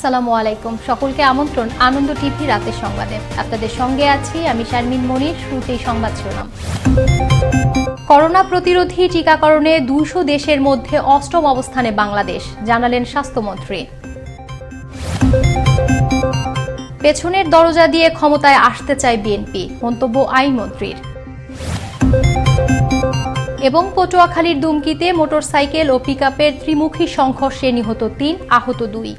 আসসালামু আলাইকুম। সকলকে আমন্ত্রণ আনন্দ টিভি রাতের সংবাদে। আপনাদের সঙ্গে আছি আমি শারমিন মনির শুরুতেই সংবাদ শিরোনাম। করোনা প্রতিরোধী টিকাকরণে দুশো দেশের মধ্যে অষ্টম অবস্থানে বাংলাদেশ, জানালেন স্বাস্থ্যমন্ত্রী। পেছনের দরজা দিয়ে ক্ষমতায় আসতে চায় বিএনপি, মন্তব্য আইনমন্ত্রীর এবং পটুয়াখালীর দুমকিতে মোটরসাইকেল ও পিকআপের ত্রিমুখী সংঘর্ষে নিহত তিন, আহত দুই।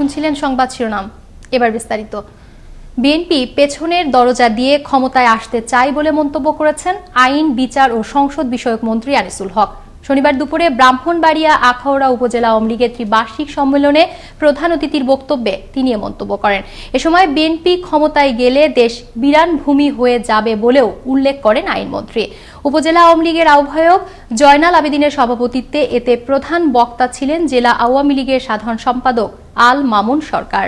শুনছিলেন সংবাদ শিরোনাম। এবার বিস্তারিত। বিএনপি পেছনের দরজা দিয়ে ক্ষমতায় আসতে চায় বলে মন্তব্য করেছেন আইন, বিচার ও সংসদ বিষয়ক মন্ত্রী আনিসুল হক। শনিবার দুপুরে ব্রাহ্মণবাড়িয়া আখাউড়া উপজেলা আওয়ামী লীগের ত্রিবার্ষিক সম্মেলনে প্রধান অতিথির বক্তব্যে তিনি এ মন্তব্য করেন। এ সময় বিএনপি ক্ষমতায় গেলে দেশ বিরান ভূমি হয়ে যাবে বলেও উল্লেখ করেন আইনমন্ত্রী। উপজেলা আওয়ামী লীগের আহ্বায়ক জয়নাল আবেদিনের সভাপতিত্বে এতে প্রধান বক্তা ছিলেন জেলা আওয়ামী লীগের সাধারণ সম্পাদক আল মামুন সরকার।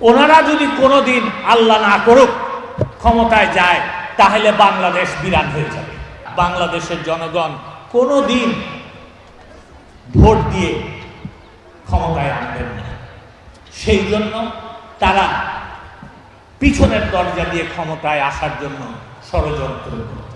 ওনারা যদি কোনোদিন আল্লাহ না করুক, ক্ষমতায় যায়, তাহলে বাংলাদেশ বিরাট হয়ে যাবে। বাংলাদেশের জনগণ কোনোদিন ভোট দিয়ে ক্ষমতায় আনবেন না। সেই জন্য তারা পিছনের দরজা দিয়ে ক্ষমতায় আসার জন্য ষড়যন্ত্র করতেছে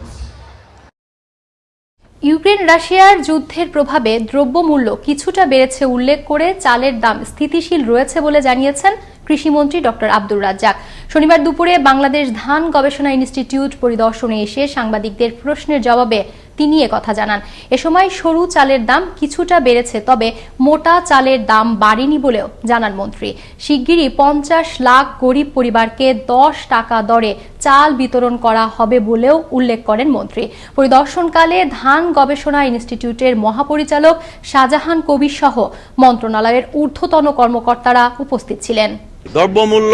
ইউক্রেন রাশিয়ার যুদ্ধের প্রভাবে দ্রব্যমূল্য কিছুটা বেড়েছে উল্লেখ করে চালের দাম স্থিতিশীল রয়েছে বলে জানিয়েছেন কৃষিমন্ত্রী ডক্টর আব্দুর রাজ্জাক। শনিবার দুপুরে বাংলাদেশ ধান গবেষণা ইনস্টিটিউট পরিদর্শনে এসে সাংবাদিকদের প্রশ্নের জবাবে তিনি কথা জানান। এ সময় সরু চালের দাম কিছুটা বেড়েছে, তবে মোটা চালের দাম বাড়েনি বলেও জানান মন্ত্রী। শিগগিরই পঞ্চাশ লাখ গরিব পরিবারকে দশ টাকা দরে চাল বিতরণ করা হবে বলেও উল্লেখ করেন মন্ত্রী। পরিদর্শনকালে ধান গবেষণা ইনস্টিটিউটের মহাপরিচালক শাহজাহান কবির সহ মন্ত্রণালয়ের ঊর্ধ্বতন কর্মকর্তারা উপস্থিত ছিলেন। দ্রব্যমূল্য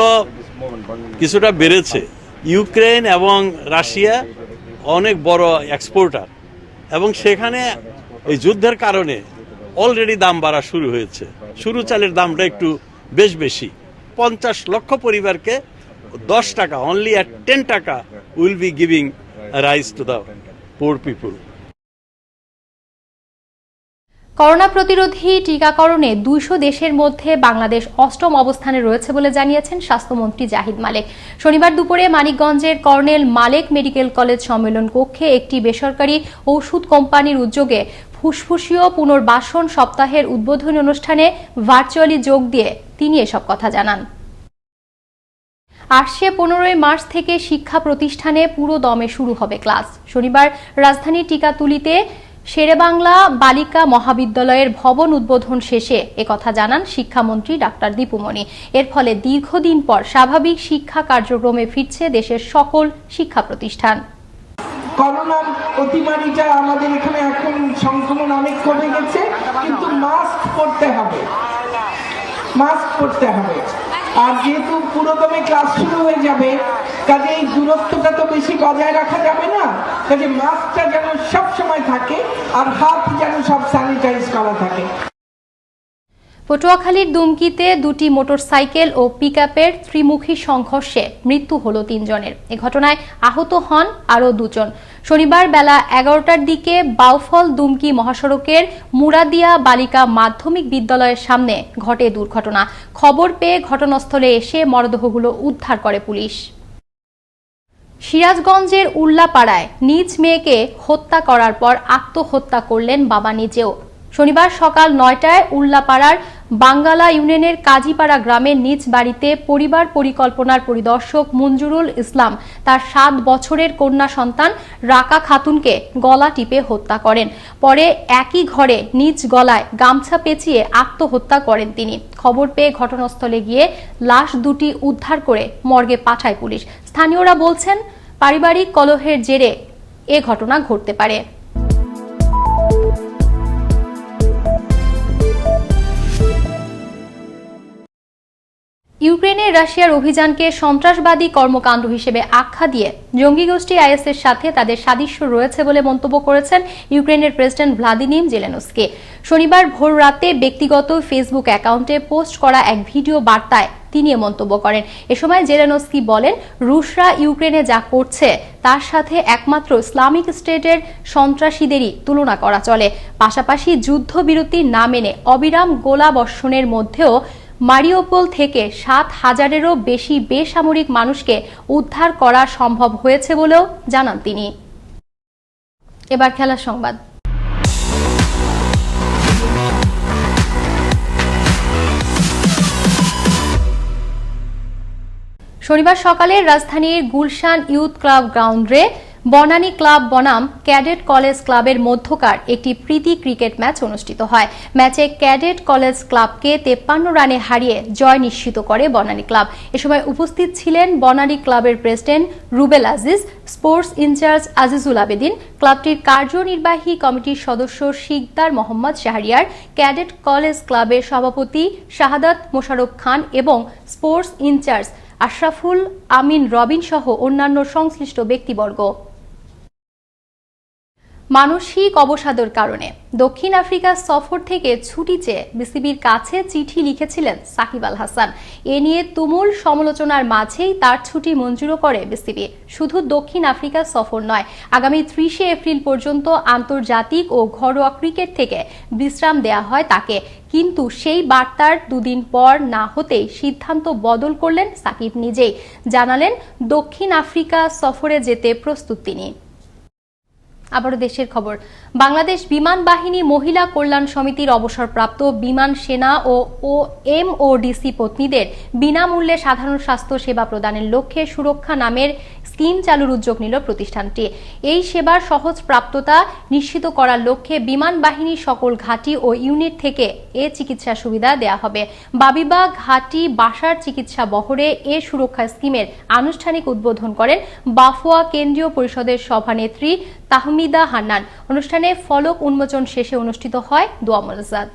কিছুটা বেড়েছে। ইউক্রেন এবং রাশিয়া অনেক বড় এক্সপোর্টার। এবং সেখানে এই যুদ্ধের কারণে অলরেডি দাম বাড়া শুরু হয়েছে। শুরু চালের দামটা একটু বেশ বেশি। পঞ্চাশ লক্ষ পরিবারকে দশ টাকা only at ten taka will be giving rice to the poor people corona প্রতিরোধী টিকাকরণে দুইশো দেশের মধ্যে বাংলাদেশ অষ্টম অবস্থানে রয়েছে বলে জানিয়েছেন স্বাস্থ্যমন্ত্রী জাহিদ মালেক। শনিবার দুপুরে মানিকগঞ্জের কর্নেল মালেক মেডিকেল কলেজ সম্মেলন কক্ষে একটি বেসরকারি ওষুধ কোম্পানির উদ্যোগে ফুসফুসীয় পুনর্বাসন সপ্তাহের উদ্বোধনী অনুষ্ঠানে ভার্চুয়ালি যোগ দিয়ে তিনি এসব কথা জানান। আসছে পনেরোই মার্চ থেকে শিক্ষা প্রতিষ্ঠানে পুরো দমে শুরু হবে ক্লাস। শনিবার রাজধানীর টিকাতুলিতে শেরেবাংলা বালিকা মহাবিদ্যালয়ের ভবন উদ্বোধন শেষে একথা জানান শিক্ষামন্ত্রী ডাক্তার দীপুমণি এর ফলে দীর্ঘদিন পর স্বাভাবিক শিক্ষা কার্যক্রমে ফিরছে দেশের সকল শিক্ষা প্রতিষ্ঠান। করোনার অতিমারিটা আমাদের এখানে এখন সংক্রমণ অনেক কমে গেছে, কিন্তু মাস্ক পরতে হবে। মাস্ক পরতে হবে। আর যেহেতু পুরোদমে ক্লাস শুরু হয়ে যাবে, কাজে এই দূরত্বটা তো বেশি বজায় রাখা যাবে না। কাজে মাস্কটা যেন সব সময় থাকে আর হাত যেন সব স্যানিটাইজ করা থাকে। পটুয়াখালীর দুমকিতে দুটি মোটরসাইকেল ও পিকআপের ত্রিমুখী সংঘর্ষে মৃত্যু হল তিনজনের। এ ঘটনায় আহত হন আরও দুজন। শনিবার বেলা এগারোটার দিকে বাউফল দুমকি মহাসড়কের মুরাদিয়া বালিকা মাধ্যমিক বিদ্যালয়ের সামনে ঘটে দুর্ঘটনা। খবর পেয়ে ঘটনাস্থলে এসে মরদেহগুলো উদ্ধার করে পুলিশ। সিরাজগঞ্জের উল্লাপাড়ায় নিজ মেয়েকে হত্যা করার পর আত্মহত্যা করলেন বাবা নিজেও। শনিবার সকাল নয়টায় উল্লাপাড়ার বাঙ্গালা ইউনিয়নের কাজীপাড়া গ্রামের নিজ বাড়িতে পরিবার পরিকল্পনার পরিদর্শক মঞ্জুরুল ইসলাম তার সাত বছরের কন্যা সন্তান রাকা খাতুনকে গলা টিপে হত্যা করেন। পরে একই ঘরে নিজ গলায় গামছা পেঁচিয়ে আত্মহত্যা করেন তিনি। খবর পেয়ে ঘটনাস্থলে গিয়ে লাশ দুটি উদ্ধার করে মর্গে পাঠায় পুলিশ। স্থানীয়রা বলছেন, পারিবারিক কলহের জেরে এ ঘটনা ঘটতে পারে। ইউক্রেনে রাশিয়ার অভিযানকে সন্ত্রাসবাদী কর্মকাণ্ড হিসেবে আখ্যা দিয়ে জঙ্গি গোষ্ঠী আইএসের সাথে তাদের সাদৃশ্য রয়েছে বলে মন্তব্য করেছেন ইউক্রেনের প্রেসিডেন্ট ভ্লাদিমির জেলেনস্কি। শনিবার ভোর রাতে ব্যক্তিগত ফেসবুক অ্যাকাউন্টে পোস্ট করা এক ভিডিও বার্তায় তিনি এ মন্তব্য করেন। এ সময় জেলেনস্কি বলেন, রুশরা ইউক্রেনে যা করছে, তার সাথে একমাত্র ইসলামিক স্টেটের সন্ত্রাসীদেরই তুলনা করা চলে। পাশাপাশি যুদ্ধবিরতি না মেনে অবিরাম গোলাবর্ষণের মধ্যেও মারিওপোল থেকে সাত হাজারেরও বেশি বেসামরিক মানুষকে উদ্ধার করা সম্ভব হয়েছে বলেও জানান তিনি। এবার খেলার সংবাদ। শনিবার সকালে রাজধানীর গুলশান ইউথ ক্লাব গ্রাউন্ডে বনানী ক্লাব বনাম ক্যাডেট কলেজ ক্লাবের মধ্যকার একটি প্রীতি ক্রিকেট ম্যাচ অনুষ্ঠিত হয়। ম্যাচে ক্যাডেট কলেজ ক্লাবকে তেপ্পান্ন রানে হারিয়ে জয় নিশ্চিত করে বনানী ক্লাব। এ সময় উপস্থিত ছিলেন বনানী ক্লাবের president Rubel Aziz, sports in charge Azizul Abedin, ক্লাবটির কার্যনির্বাহী কমিটির সদস্য শিকদার মোহাম্মদ শাহরিয়ার, ক্যাডেট কলেজ ক্লাবের সভাপতি শাহাদাত মোশারফ খান এবং sports in charge Ashraful Amin Robin সহ অন্যান্য সংশ্লিষ্ট ব্যক্তিবর্গ। মানসিক অবসাদের কারণে। দক্ষিণ আফ্রিকা সফর থেকে ছুটি চেয়ে বিসিবির কাছে চিঠি লিখেছিলেন সাকিব আল হাসান। এ নিয়ে তুমুল সমালোচনার মাঝেই তার ছুটি মঞ্জুরও করে বিসিবি। শুধু দক্ষিণ আফ্রিকা সফর নয়, আগামী ত্রিশে এপ্রিল পর্যন্ত আন্তর্জাতিক ও ঘরোয়া ক্রিকেট থেকে বিশ্রাম দেয়া হয় তাকে। কিন্তু সেই বার্তার দুদিন পর না হতেই সিদ্ধান্ত বদল করলেন সাকিব নিজেই। জানালেন, দক্ষিণ আফ্রিকা সফরে যেতে প্রস্তুত তিনি। আবারও দেশের খবর। বাংলাদেশ বিমান বাহিনী মহিলা কল্যাণ সমিতির অবসরপ্রাপ্ত বিমান সেনা ও ও এমওডিসি পত্নীদের বিনামূল্যে সাধারণ স্বাস্থ্য সেবা প্রদানের লক্ষ্যে সুরক্ষা নামের স্কিম চালুর উদ্যোগ নিল প্রতিষ্ঠানটি। এই সেবার সহজ প্রাপ্যতা নিশ্চিত করার লক্ষ্যে বিমান বাহিনীর সকল ঘাঁটি ও ইউনিট থেকে এ চিকিৎসা সুবিধা দেয়া হবে। বাবিবা ঘাঁটি বাসার চিকিৎসা বহরে এ সুরক্ষা স্কিমের আনুষ্ঠানিক উদ্বোধন করেন বাফুয়া কেন্দ্রীয় পরিষদের সভানেত্রী তাহমিদা হান্নান। অনুষ্ঠানে ফলক উন্মোচন শেষে অনুষ্ঠিত হয় দোয়া মোনাজাত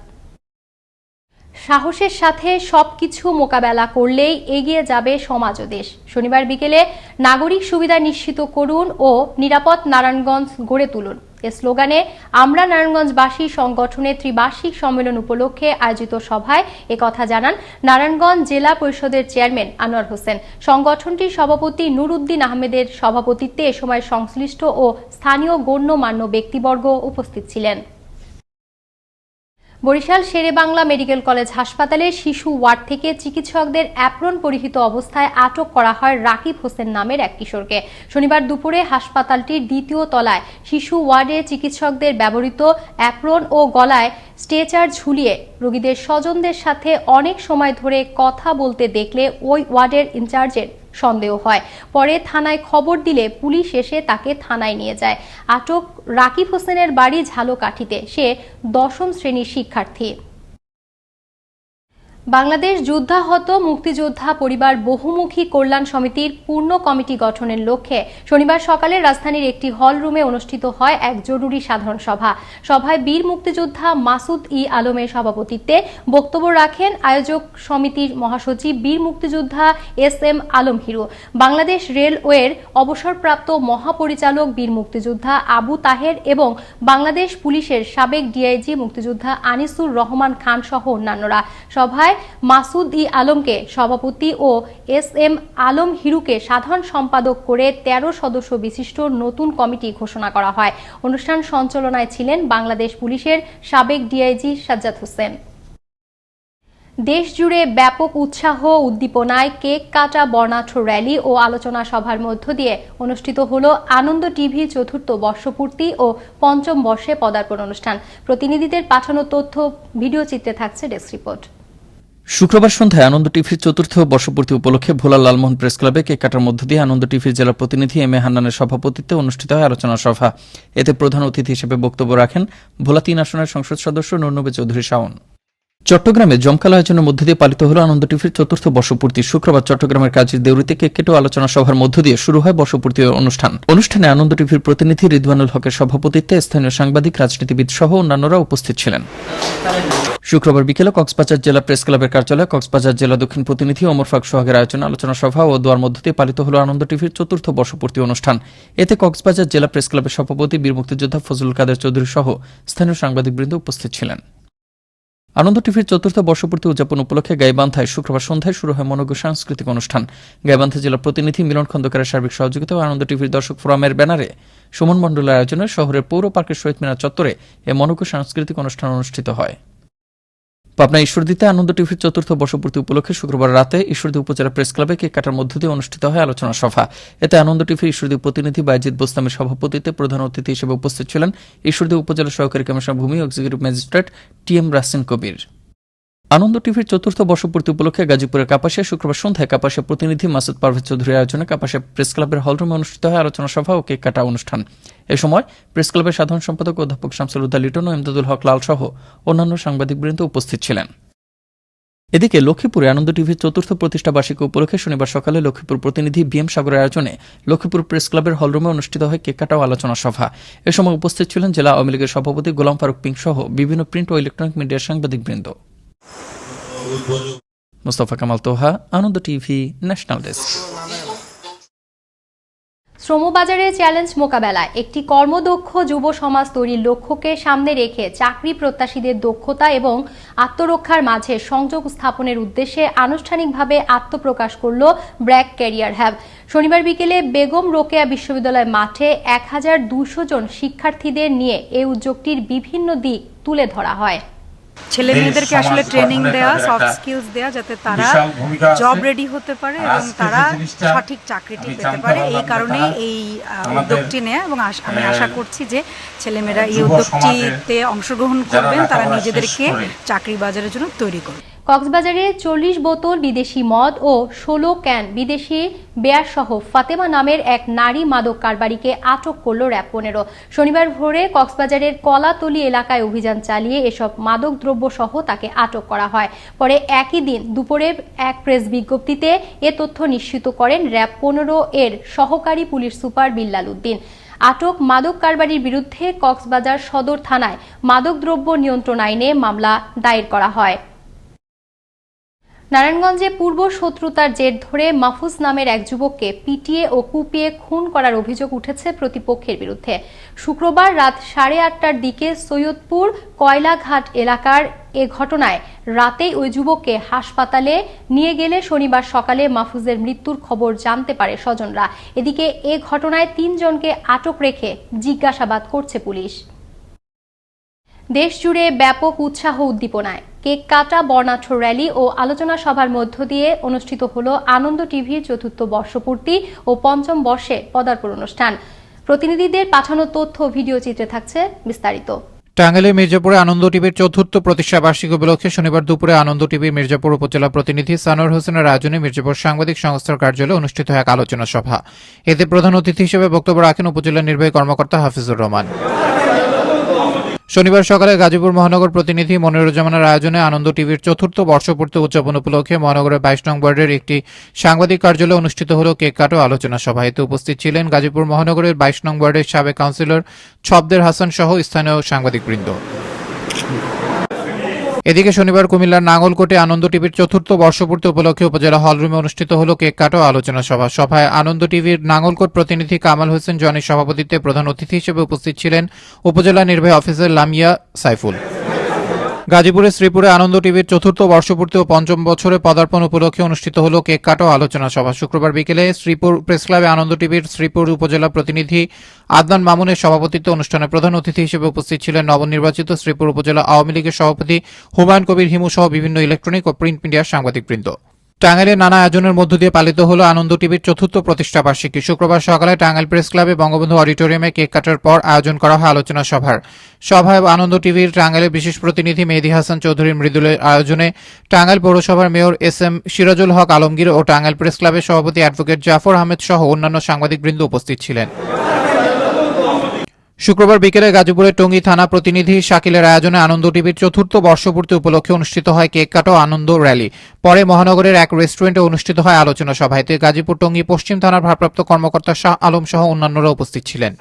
সাহসের সাথে সবকিছু মোকাবেলা করলেই এগিয়ে যাবে সমাজ ও দেশ। শনিবার বিকেলে নাগরিক সুবিধা নিশ্চিত করুন ও নিরাপদ নারায়ণগঞ্জ গড়ে তুলুন। এ স্লোগানে, আমরা নারায়ণগঞ্জবাসী সংগঠনের ত্রিবার্ষিক সম্মেলন উপলক্ষে আয়োজিত সভায় একথা জানান নারায়ণগঞ্জ জেলা পরিষদের চেয়ারম্যান আনোয়ার হোসেন। সংগঠনটির সভাপতি নুরুদ্দিন আহমেদের সভাপতিত্বে এ সময় সংশ্লিষ্ট ও স্থানীয় গণ্যমান্য ব্যক্তিবর্গ উপস্থিত ছিলেন। বরিশাল শেরেবাংলা মেডিকেল কলেজ হাসপাতালের শিশু ওয়ার্ড থেকে চিকিৎসকদের অ্যাপ্রন পরিহিত অবস্থায় আটক করা হয় রাকিব হোসেন নামের এক কিশোরকে। শনিবার দুপুরে হাসপাতালটির দ্বিতীয় তলায় শিশু ওয়ার্ডে চিকিৎসকদের ব্যবহৃত অ্যাপ্রন ও গলায় স্ট্রেচার ঝুলিয়ে রোগীদের স্বজনদের সাথে অনেক সময় ধরে কথা বলতে দেখলে ওই ওয়ার্ডের ইনচার্জের সন্দেহ হয়। পরে থানায় খবর দিলে পুলিশ এসে তাকে থানায় নিয়ে যায়। আটক রাকিব হোসেনের বাড়ি ঝালকাঠিতে। সে দশম শ্রেণির শিক্ষার্থী। বাংলাদেশ যুদ্ধাহত মুক্তিযোদ্ধা পরিবার বহুমুখী কল্যাণ সমিতির পূর্ণ কমিটি গঠনের লক্ষ্যে শনিবার সকালে রাজধানীর একটি হল রুমে অনুষ্ঠিত হয় এক জরুরি সাধারণ সভা। সভায় বীর মুক্তিযোদ্ধা মাসুদ ই আলমের সভাপতিত্বে বক্তব্য রাখেন আয়োজক সমিতির মহাসচিব বীর মুক্তিযোদ্ধা এস এম আলম হিরু। বাংলাদেশ রেলওয়ের অবসরপ্রাপ্ত মহাপরিচালক বীর মুক্তিযোদ্ধা আবু তাহের এবং বাংলাদেশ পুলিশের সাবেক ডিআইজি মুক্তিযোদ্ধা আনিসুর রহমান খান সহ অন্যান্যরা। সভায় মাসুদ ই আলমকে সভাপতি ও এস এম আলম হিরুকে সাধারণ সম্পাদক করে তেরো সদস্য বিশিষ্ট নতুন কমিটি ঘোষণা করা হয়। অনুষ্ঠান সঞ্চালনায় ছিলেন বাংলাদেশ পুলিশের সাবেক ডিআইজি সাজ্জাদ হোসেন। দেশজুড়ে ব্যাপক উৎসাহ উদ্দীপনায় কেক কাটা বর্ণাঢ্য র্যালি ও আলোচনা সভার মধ্য দিয়ে অনুষ্ঠিত হল আনন্দ টিভি চতুর্থ বর্ষপূর্তি ও পঞ্চম বর্ষে পদার্পণ অনুষ্ঠান। প্রতিনিধিদের পাঠানো তথ্য, ভিডিও চিত্রে থাকছে ডেস্ক রিপোর্ট। শুক্রবার সন্ধ্যায় আনন্দ টিভির চতুর্থ বর্ষপূর্তি উপলক্ষে ভোলা লালমোহন প্রেস ক্লাবে কেক কাটার মধ্য দিয়ে আনন্দ টিভির জেলা প্রতিনিধি এম এ হান্নানের সভাপতিত্বে অনুষ্ঠিত হয় আলোচনা সভা। এতে প্রধান অতিথি হিসেবে বক্তব্য রাখেন ভোলা তিন আসনের সংসদ সদস্য নুরনবী চৌধুরী শাওন। চট্টগ্রামে জমকাল আয়োজনের মধ্য দিয়ে পালিত হল আনন্দ টিভির চতুর্থ বর্ষপূর্তি শুক্রবার চট্টগ্রামের কাজী দেউরিতে কেক কেটে আলোচনা সভার মধ্য দিয়ে শুরু হয় বর্ষপূর্তি অনুষ্ঠান। অনুষ্ঠানে আনন্দ টিভির প্রতিনিধি রিদওয়ানুল হকের সভাপতিত্বে স্থানীয় সাংবাদিক, রাজনীতিবিদ সহ অন্যান্যরা উপস্থিত ছিলেন। শুক্রবার বিকেলে কক্সবাজার জেলা প্রেস ক্লাবের কার্যালয়ে কক্সবাজার জেলা দক্ষিণ প্রতিনিধি ওমর ফাক সোহাগের আয়োজনে আলোচনা সভা ও দোয়ার মধ্য দিয়ে পালিত হল আনন্দ টিভির চতুর্থ বর্ষপূর্তি অনুষ্ঠান। এতে কক্সবাজার জেলা প্রেস ক্লাবের সভাপতি, বীর মুক্তিযোদ্ধা ফজলুল কাদের চৌধুরী সহ স্থানীয় সাংবাদিকবৃন্দ উপস্থিত ছিলেন। আনন্দ টিভির চতুর্থ বর্ষপূর্তি উদযাপন উপলক্ষে গাইবান্ধায় শুক্রবার সন্ধ্যায় শুরু হয় মনোজ্ঞ সাংস্কৃতিক অনুষ্ঠান। গাইবান্ধা জেলা প্রতিনিধি মিলন খন্দকারের সার্বিক সহযোগিতা ও আনন্দ টিভির দর্শক ফোরামের ব্যানারে সুমন মণ্ডলের আয়োজনে শহরের পৌর পার্কের শহীদ মিনার চত্বরে এ মনোজ্ঞ সাংস্কৃতিক অনুষ্ঠান অনুষ্ঠিত হয়। পাবনা ঈশ্বরদীতে আনন্দ টিভির চতুর্থ বর্ষপূর্তি উপলক্ষে শুক্রবার রাতে ঈশ্বরদী উপজেলা প্রেস ক্লাবে কেক কাটার মধ্য দিয়ে অনুষ্ঠিত হয় আলোচনা সভা। এতে আনন্দ টিভির ঈশ্বরদী প্রতিনিধি বাইজিৎ বোস্তামের সভাপতিত্বে প্রধান অতিথি হিসেবে উপস্থিত ছিলেন ঈশ্বরদী উপজেলা সহকারী কমিশনার ভূমি executive magistrate T M Rasin Kabir. Ananda টিভির চতুর্থ বর্ষপূর্তি উপলক্ষে গাজীপুরের কাপাসিয়া শুক্রবার সন্ধ্যায় কাপাসিয়া প্রতিনিধি মাসুদ পারভেজ চৌধুরীর আয়োজনে কাপাসিয়া প্রেস ক্লাবের হলরুমে অনুষ্ঠিত হয় আলোচনা সভা ও কেক কাটা অনুষ্ঠান। এ সময় প্রেস ক্লাবের সাধারণ সম্পাদক অধ্যাপক শামসুল উদ্দা লিটন ও এমদাদুল হক লাল সহ অন্যান্য সাংবাদিকবৃন্দ উপস্থিত ছিলেন। এদিকে লক্ষ্মীপুরে আনন্দ টিভির চতুর্থ প্রতিষ্ঠা বার্ষিকী উপলক্ষে শনিবার সকালে লক্ষ্মীপুর প্রতিনিধি বি এম সাগরের আয়োজনে লক্ষ্মীপুর প্রেস ক্লাবের হলরুমে অনুষ্ঠিত হয় কেক কাটা আলোচনা সভা। এ সময় উপস্থিত ছিলেন জেলা আওয়ামী লীগের সভাপতি গোলাম ফারুক পিং সহ বিভিন্ন প্রিন্ট ও ইলেকট্রনিক মিডিয়ার সাংবাদিকবৃন্দ। Mostafa Kamal Toha Ananda TV national desk শ্রমবাজারে challenge মোকাবেলায় একটি কর্মদক্ষ যুব সমাজ তৈরির লক্ষ্যকে সামনে রেখে চাকরি প্রত্যাশীদের দক্ষতা এবং আত্মরক্ষার মাঝে সংযোগ স্থাপনের উদ্দেশ্যে আনুষ্ঠানিকভাবে আত্মপ্রকাশ করল ব্র্যাক ক্যারিয়ার হ্যাব। শনিবার বিকেলে বেগম রোকেয়া বিশ্ববিদ্যালয় মাঠে এক হাজার জন শিক্ষার্থীদের নিয়ে এই উদ্যোগটির বিভিন্ন দিক তুলে ধরা হয়। ছেলে মেয়েদেরকে আসলে ট্রেনিং দেয়া সফট স্কিলস দেওয়া যাতে তারা। জব রেডি হতে পারে এবং তারা সঠিক চাকরিটি পেতে পারে এই কারণে কারণেই এই উদ্যোগটি নেয় এবং আমি আশা করছি যে ছেলেমেয়েরা এই উদ্যোগটিতে অংশগ্রহণ করবেন তারা নিজেদেরকে চাকরি বাজারের জন্য তৈরি করবে কক্সবাজারে চল্লিশ বোতল বিদেশি মদ ও ষোলো ক্যান বিদেশি বেয়ার সহ ফাতেমা নামের এক নারী মাদক কারবারিকে আটক করল র্যাব পনেরো। শনিবার ভোরে কক্সবাজারের কলাতলি এলাকায় অভিযান চালিয়ে এসব মাদক দ্রব্য সহ তাকে আটক করা হয়। পরে একই দিন দুপুরে এক প্রেস বিজ্ঞপ্তিতে এ তথ্য নিশ্চিত করেন র্যাব পনেরো এর সহকারী পুলিশ সুপার বিল্লাল উদ্দিন। আটক মাদক কারবারির বিরুদ্ধে কক্সবাজার সদর থানায় মাদকদ্রব্য নিয়ন্ত্রণ আইনে মামলা দায়ের করা হয়। নারায়ণগঞ্জে পূর্ব শত্রুতার জের ধরে মাহফুজ নামের এক যুবককে পিটিয়ে ও কুপিয়ে খুন করার অভিযোগ উঠেছে প্রতিপক্ষের বিরুদ্ধে। শুক্রবার রাত সাড়ে আটটার দিকে সৈয়দপুর কয়লাঘাট এলাকার এ ঘটনায় রাতেই ওই যুবককে হাসপাতালে নিয়ে গেলে শনিবার সকালে মাহফুজের মৃত্যুর খবর জানতে পারে স্বজনরা। এদিকে এ ঘটনায় তিনজনকে আটক রেখে জিজ্ঞাসাবাদ করছে পুলিশ। দেশ জুড়ে ব্যাপক উৎসাহ উদ্দীপনায়। কেক কাটা বর্ণাঢ্য র্যালি ও আলোচনা সভার মধ্য দিয়ে অনুষ্ঠিত হলো আনন্দ টিভির চতুর্থ বর্ষপূর্তি ও পঞ্চম বর্ষে পদার্পণ অনুষ্ঠান। প্রতিনিধিদের পাঠানো তথ্য ভিডিও চিত্রে থাকছে বিস্তারিত। টাঙ্গাইলের মির্জাপুরে আনন্দ টিভির চতুর্থ প্রতিষ্ঠা বার্ষিকী উপলক্ষে শনিবার দুপুরে আনন্দ টিভির মির্জাপুর উপজেলা প্রতিনিধি সানোয়ার হোসেনের আয়োজনে মির্জাপুর সাংবাদিক সংস্থার কার্যালয়ে অনুষ্ঠিত এক আলোচনা সভা। এতে প্রধান অতিথি হিসেবে বক্তব্য রাখেন উপজেলা নির্বাহী কর্মকর্তা হাফিজুর রহমান। শনিবার সকালে গাজীপুর মহানগর প্রতিনিধি মনিরুজ্জামানের আয়োজনে আনন্দ টিভির চতুর্থ বর্ষপূর্তি উদযাপন উপলক্ষে মহানগরের বাইশ নং ওয়ার্ডের একটি সাংবাদিক কার্যালয়ে অনুষ্ঠিত হল কেক কাটো আলোচনা সভা। এতে উপস্থিত ছিলেন গাজীপুর মহানগরের বাইশ নং ওয়ার্ডের সাবেক কাউন্সিলর ছবদের হাসান সহ স্থানীয় সাংবাদিকবৃন্দ। এদিকে শনিবার কুমিল্লার নাঙ্গলকোটে আনন্দ টিভির চতুর্থ বর্ষপূর্তি উপলক্ষে উপজেলা হলরুমে অনুষ্ঠিত হল কেক কাটো আলোচনা সভা। সভায় আনন্দ টিভির নাঙ্গলকোট প্রতিনিধি কামাল হোসেন জনের সভাপতিত্বে প্রধান অতিথি হিসেবে উপস্থিত ছিলেন উপজেলা নির্বাহী অফিসার লামিয়া সাইফুল। গাজীপুরের শ্রীপুরে আনন্দ টিভির চতুর্থ বর্ষপূর্তি ও পঞ্চম বছরে পদার্পণ উপলক্ষে অনুষ্ঠিত হল কেক কাটো আলোচনা সভা। শুক্রবার বিকেলে শ্রীপুর প্রেস ক্লাবে আনন্দ টিভির শ্রীপুর উপজেলা প্রতিনিধি আদনান মামুনের সভাপতিত্বে অনুষ্ঠানে প্রধান অতিথি হিসেবে উপস্থিত ছিলেন নবনির্বাচিত শ্রীপুর উপজেলা আওয়ামী লীগের সভাপতি হুমায়ুন কবির হিমু সহ বিভিন্ন ইলেকট্রনিক ও প্রিন্ট মিডিয়ার সাংবাদিকবৃন্দ। টাঙ্গাইলের নানা আয়োজনের মধ্য দিয়ে পালিত হল আনন্দ টিভির চতুর্থ প্রতিষ্ঠা বার্ষিকী শুক্রবার সকালে টাঙ্গাইল প্রেস ক্লাবে বঙ্গবন্ধু অডিটোরিয়ামে কেক কাটার পর আয়োজন করা হয় আলোচনা সভার। সভায় আনন্দ টিভির টাঙ্গাইলের বিশেষ প্রতিনিধি মেহেদি হাসান চৌধুরীর মৃদুলের আয়োজনে টাঙ্গাইল পৌরসভার mayor S M Sirajul Haque Alamgir ও টাঙ্গাইল প্রেস ক্লাবের সভাপতি অ্যাডভোকেট জাফর আহমেদ সহ অন্যান্য সাংবাদিকবৃন্দ উপস্থিত ছিলেন। শুক্রবার বিকেলে গাজীপুরের টঙ্গী থানা প্রতিনিধি শাকিলের আয়োজনে আনন্দ টিভির চতুর্থ বর্ষপূর্তি উপলক্ষে অনুষ্ঠিত হয় কেক কাটো আনন্দ র্যালি। পরে মহানগরের এক রেস্টুরেন্টে অনুষ্ঠিত হয় আলোচনা সভায়। গাজীপুর টঙ্গী পশ্চিম থানার ভারপ্রাপ্ত কর্মকর্তা শাহ আলম সহ অন্যান্যরা উপস্থিত ছিলেন।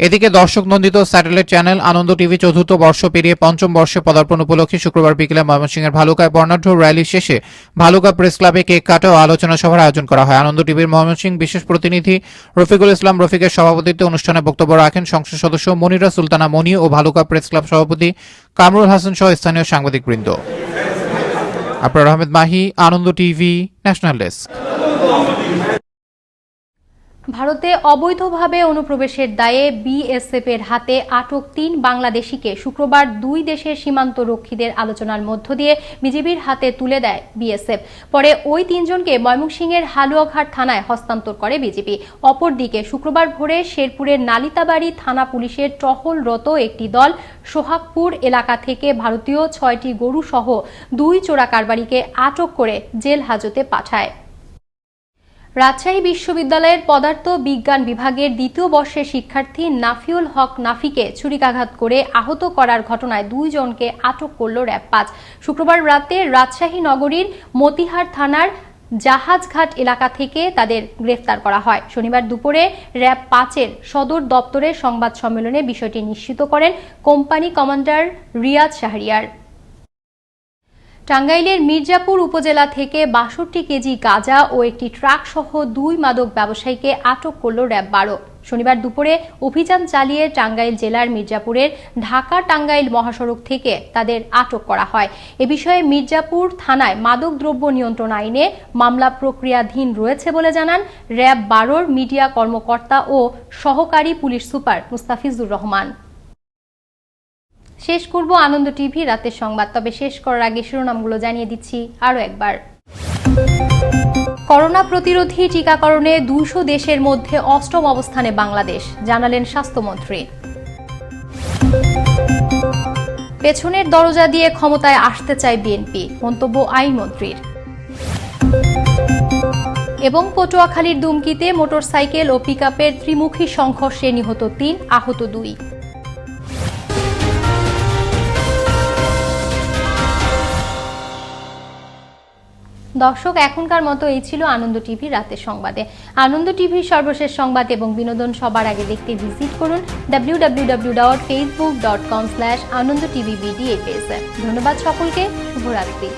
এদিকে দর্শক নন্দিত স্যাটেলাইট চ্যানেল, আনন্দ টিভি চতুর্থ বর্ষ পেরিয়ে পঞ্চম বর্ষে পদার্পণ উপলক্ষে শুক্রবার বিকেলে ময়মনসিংহের ভালুকায় বর্ণাঢ্য র্যালি শেষে ভালুকা প্রেস ক্লাবে কেক কাটা ও আলোচনা সভার আয়োজন করা হয়। আনন্দ টিভির ময়মনসিংহ বিশেষ প্রতিনিধি রফিকুল ইসলাম রফিকের সভাপতিত্বে অনুষ্ঠানে বক্তব্য রাখেন সংসদ সদস্য মনিরা সুলতানা মনি ও ভালুকা প্রেস ক্লাব সভাপতি কামরুল হাসান সহ স্থানীয় সাংবাদিকবৃন্দ। আপনার Ahmed Mahi, Ananda TV, national desk. ভারতে অবৈধভাবে অনুপ্রবেশের দায়ে বিএসএফ এর হাতে আটক তিন বাংলাদেশিকে শুক্রবার দুই দেশের সীমান্ত রক্ষীদের আলোচনার মধ্য দিয়ে বিজেপির হাতে তুলে দেয় বিএসএফ। পরে ওই তিনজনকে ময়মনসিংহের হালুয়াঘাট থানায় হস্তান্তর করে বিজেপি অপরদিকে শুক্রবার ভোরে শেরপুরের নালিতাবাড়ি থানা পুলিশের টহলরত একটি দল সোহাগপুর এলাকা থেকে ভারতীয় ছয়টি গরু সহ দুই চোরা কারবারিকে আটক করে জেল হাজতে পাঠায়। রাজশাহী বিশ্ববিদ্যালয়ের পদার্থ বিজ্ঞান বিভাগের দ্বিতীয় বর্ষের শিক্ষার্থী নাফিউল হক নাফিকে ছুরিকাঘাত করে আহত করার ঘটনায় দুইজনকে আটক করল র্যাব পাঁচ শুক্রবার রাতে রাজশাহী নগরীর মতিহার থানার জাহাজঘাট এলাকা থেকে তাদের গ্রেফতার করা হয়। শনিবার দুপুরে র্যাব পাঁচের সদর দপ্তরের সংবাদ সম্মেলনে বিষয়টি নিশ্চিত করেন কোম্পানি কমান্ডার রিয়াজ শাহরিয়ার। টাঙ্গাইলের মির্জাপুর উপজেলা থেকে বাষট্টি কেজি গাঁজা ও একটি ট্রাক সহ দুই মাদক ব্যবসায়ীকে আটক করল র্যাব বারো। শনিবার দুপুরে অভিযান চালিয়ে টাঙ্গাইল জেলার মির্জাপুরের ঢাকা টাঙ্গাইল মহাসড়ক থেকে তাদের আটক করা হয়। এ বিষয়ে মির্জাপুর থানায় মাদক দ্রব্য নিয়ন্ত্রণ আইনে মামলা প্রক্রিয়াধীন রয়েছে বলে জানান র্যাব বারোর মিডিয়া কর্মকর্তা ও সহকারী পুলিশ সুপার মুস্তাফিজুর রহমান। শেষ করব আনন্দ টিভি, রাতের সংবাদ। তবে শেষ করার আগে শিরোনামগুলো জানিয়ে দিচ্ছি আরও একবার। করোনা প্রতিরোধী টিকাকরণে দুশো দেশের মধ্যে অষ্টম অবস্থানে বাংলাদেশ, জানালেন স্বাস্থ্যমন্ত্রী। পেছনের দরজা দিয়ে ক্ষমতায় আসতে চায় বিএনপি, মন্তব্য আইনমন্ত্রীর এবং পটুয়াখালীর দুমকিতে মোটরসাইকেল ও পিকআপের ত্রিমুখী সংঘর্ষে নিহত তিন, আহত দুই। দর্শক, এখনকার মতো এই ছিল আনন্দ টিভি রাতের সংবাদে। আনন্দ টিভির সর্বশেষ সংবাদ এবং বিনোদন সবার আগে দেখতে ভিজিট করুন W W W dot Facebook dot com slash Ananda TV BD ধন্যবাদ সকলকে, শুভরাত্রি।